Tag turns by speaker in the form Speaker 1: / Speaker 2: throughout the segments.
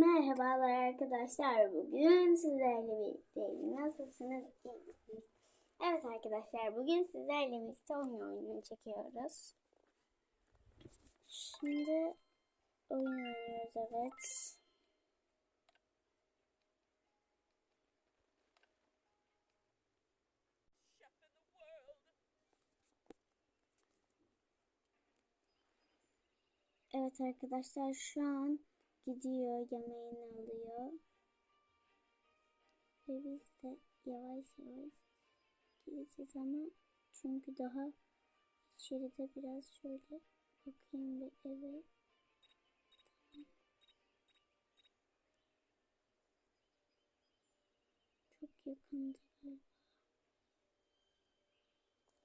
Speaker 1: Merhabalar arkadaşlar. Bugün sizlerle birlikteyim. Nasılsınız? Evet arkadaşlar bugün sizlerle birlikte oyun oyununu çekiyoruz. Şimdi oyun oynuyoruz evet. Evet arkadaşlar şu an gidiyor yemeğini alıyor. Ve biz de yavaş yavaş gideceğiz ama çünkü daha içeride biraz şöyle bakayım bir eve. Çok yakındı galiba.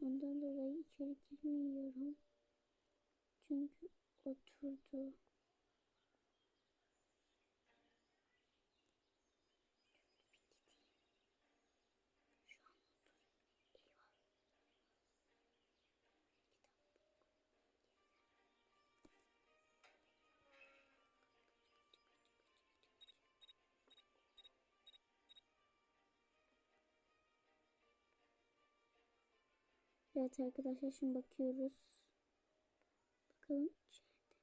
Speaker 1: Ondan dolayı içeri girmiyorum. Çünkü oturdu. Evet arkadaşlar şimdi bakıyoruz. Bakalım içeride.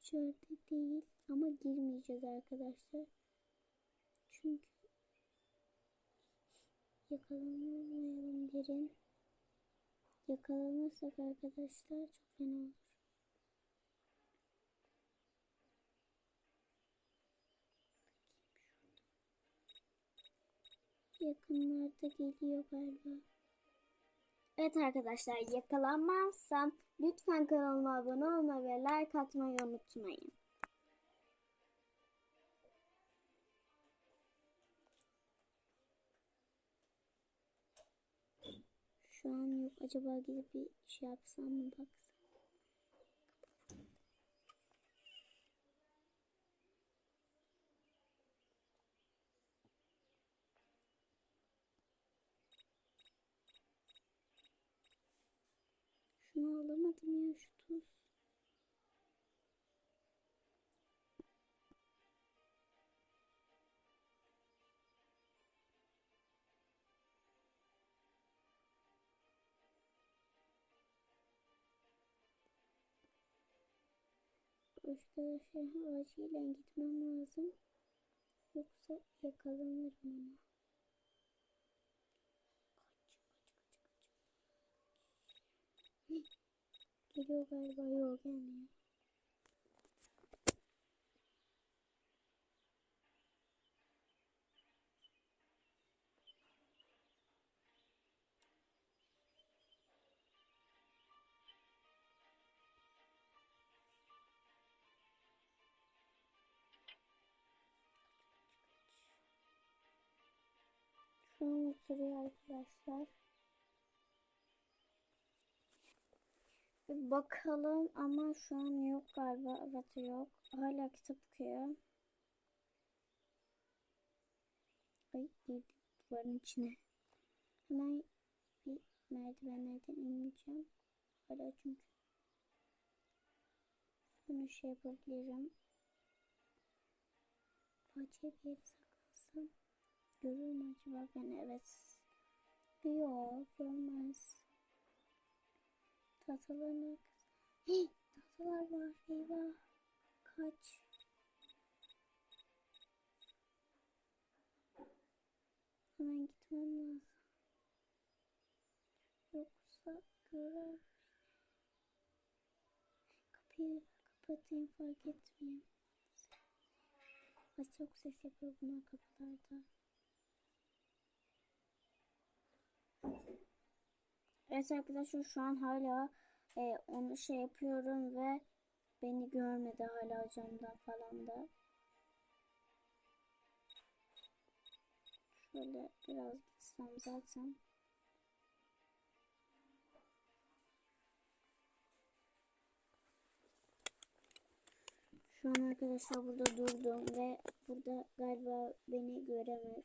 Speaker 1: İçeride değil ama girmeyeceğiz arkadaşlar. Çünkü yakalanmayalım derin. Yakalanırsak arkadaşlar çok fena olur. Yakınlarda geliyor galiba. Evet arkadaşlar yakalanmazsam lütfen kanalıma abone olmayı ve like atmayı unutmayın. Şu an yok. Acaba gidip bir şey yapsam mı baksam. Şunu alamadım ya şu tuz. Arkadaşlar acilen gitmem lazım. Yoksa yakalanırım ama. Geliyor galiba yok gelmiyor. Şu an oturuyor arkadaşlar. Bakalım ama şu an yok galiba. Evet yok. Hala kitap okuyor. Ay girdi duvarın içine. Hemen bir merdivenlerden ineceğim. Hala çünkü. Sonra şey yapabilirim. Bahçeye bir yere saklansam. Görür mü acaba beni? Evet. Yok görmez. Tahtaların. Hey, tahtalar var. Eyvah. Kaç. Hemen gitmem lazım. Yoksa görer. Kapıyı kapatayım fark etmeyeyim. Ay çok ses yapıyor bunlar kapılarda. Evet arkadaşlar şu an hala e, onu şey yapıyorum ve beni görmedi hala camdan falan da. Şöyle biraz gitsem zaten. Şu an arkadaşlar burada durdum ve burada galiba beni göremez.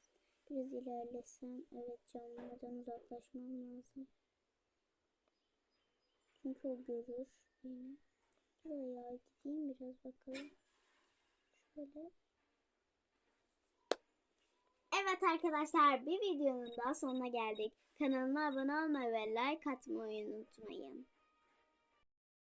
Speaker 1: Biraz ilerlesem evet camlardan uzaklaşmam lazım. Çünkü o görür beni. Buraya gideyim biraz bakalım. Şöyle. Evet arkadaşlar bir videonun daha sonuna geldik. Kanalıma abone olmayı ve like atmayı unutmayın.